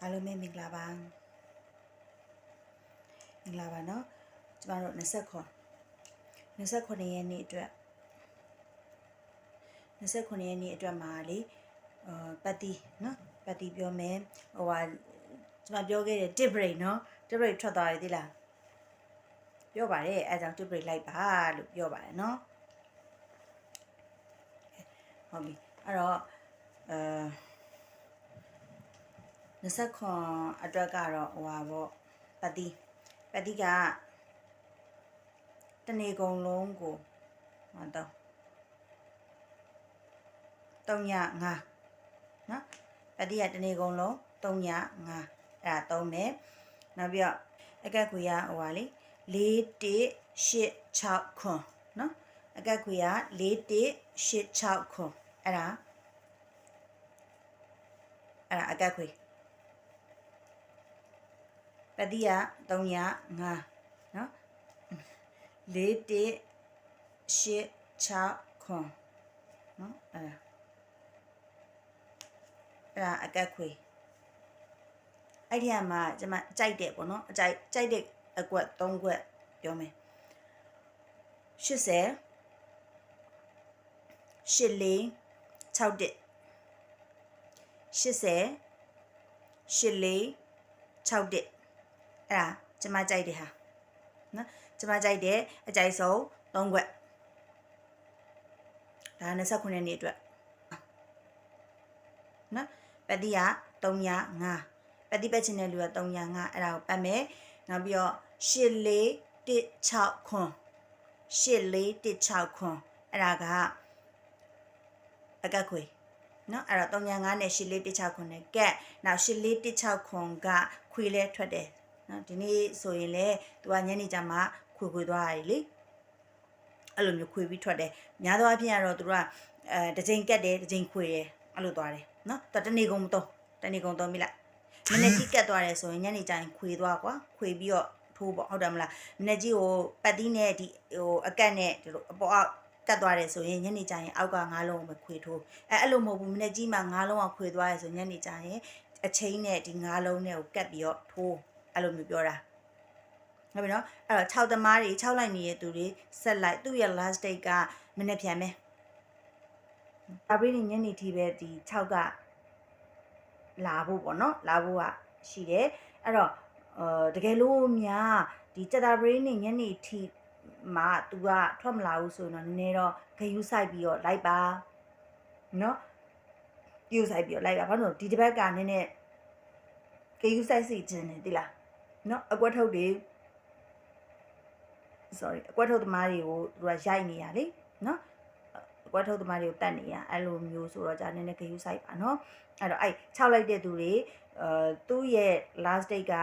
အားလုံးပဲမင်္ဂလာပါမင်္ဂလာပါเนาะကျမတို့29 29ရက်နေ့အတွက်29ရက်နေ့အတွက်မှာလေအာပတ်တီเนาะပတ်တီပြောမယ်ဟိုဟာကျမပြောခဲ့တဲ့ tip break เนาะ tip break ထွက်သွားရသေးလားပြောပါတယ်အဲဒါကြောင့် tip break လိုက်ပါလို့ပြောပါတယ်เนาะဟုတ်ပြီအဲ့တော့အာ 20ခွန်အတွက်ကတော့ဟိုပါပေါ့ပတ်တီပတ်တီကတနေကုန်လုံးကိုဟောတော့3ည5နော်ပတ်တီကတနေကုန်လုံး3ည5အဲ့ဒါ3မယ်နောက်ပြီးတော့အကက်ခွေရဟိုပါလေ4 1 8 6ခွန်နော်အကက်ခွေရ4 1 8 6ခွန်အဲ့ဒါအဲ့ဒါအကက်ခွေ ပတိယ3ည5နော်4 1 8 6ခွန်နော်အဲ့ဒါအဲ့ဒါအကက်ခွေအဲ့ဒီမှာကျွန်မကြိုက်တယ်ပေါ့နော်အကြိုက်ကြိုက်တဲ့အကွက်3ကွက်ပြောမယ်80 84 6 80 84 6တစ် အဲ့ဒါကျမကြိုက်တယ်ဟာနော်ကျမကြိုက်တယ်အကြိုက်ဆုံး3ခွက်ဒါ29ရက်နေ့အတွက်နော်ပတိက3ည5ပတိပတ်ချင်တဲ့လူက3ည5အဲ့ဒါကိုပတ်မယ်နောက်ပြီးတော့8 4 1 6ခွန်8 4 1 6ခွန်အဲ့ဒါကအကက်ခွေနော်အဲ့တော့305နဲ့8416ခွန်နဲ့ကက်နောက်8416ခွန်ကခွေလဲထွက်တယ် နော်ဒီနေ့ဆိုရင်လေသူကညနေကျမှခွေခွေသွားရတယ်လေအဲ့လိုမျိုးခွေပြီးထွက်တယ်များသောအားဖြင့်ကတော့သူကအဲတစ်ချိန်ကက်တယ်တစ်ချိန်ခွေတယ်အဲ့လိုသွားတယ်နော်သူတနေ့ကုန်မတော့တနေ့ကုန်တော့မိလိုက်မနေ့ကြီးကက်သွားတယ်ဆိုရင်ညနေကျရင်ခွေသွားကွာခွေပြီးတော့ထိုးပေါ့ဟုတ်တယ်မလားမနေ့ကြီးကိုပတ်တီးနဲ့ဒီဟိုအကက်နဲ့ဒီလိုအပေါ်အောက်ကတ်သွားတယ်ဆိုရင်ညနေကျရင်အောက်ကငါးလုံးကိုခွေထိုးအဲအဲ့လိုမဟုတ်ဘူးမနေ့ကြီးမှငါးလုံးကခွေသွားတယ်ဆိုညနေကျရင်အချင်းနဲ့ဒီငါးလုံးနဲ့ကိုကတ်ပြီးတော့ထိုး အဲ့လိုမျိုးပြောတာဟုတ်ပြီနော်အဲ့တော့6သမားတွေ6လိုက်နေတဲ့သူတွေဆက်လိုက်သူ့ရဲ့ last date ကမနေ့ပြန်မယ်အပရိညနေထိပဲဒီ6ကလာဖို့ပေါ့နော်လာဖို့ကရှိတယ်အဲ့တော့အာတကယ်လို့များဒီစက်တာပရိနေညနေထိမှာ तू ကထွက်မလာဘူးဆိုရင်တော့နည်းနည်းတော့ဂယုဆိုင်ပြီးတော့လိုက်ပါနော်ယူဆိုင်ပြီးတော့လိုက်ပါဘာလို့ဒီတစ်ပတ်ကနည်းနည်းဂယုဆိုင်စီခြင်းနေတိလား နော်အကွက်ထုတ်တွေ sorry အကွက်ထုတ်သမားတွေကိုသူကရိုက်နေရလေနော်အကွက်ထုတ်သမားတွေကိုတတ်နေရအဲ့လိုမျိုးဆိုတော့じゃနည်းနည်းဂယုဆိုင်ပါနော်အဲ့တော့အဲ့6လိုက်တဲ့သူတွေအဲသူ့ရဲ့ last date က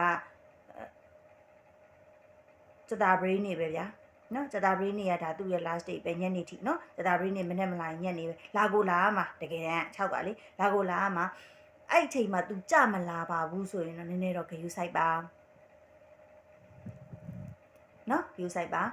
စတာဘရီနေပဲဗျာနော်စတာဘရီနေရဒါသူ့ရဲ့ last date ပဲညနေထိနော်စတာဘရီနေမနေ့မလာညနေပဲလာကိုလာမှာတကယ်တမ်း6ကလေလာကိုလာမှာအဲ့အချိန်မှာ तू ကြမလာပါဘူးဆိုရင်တော့နည်းနည်းတော့ဂယုဆိုင်ပါ နော် view site ပါ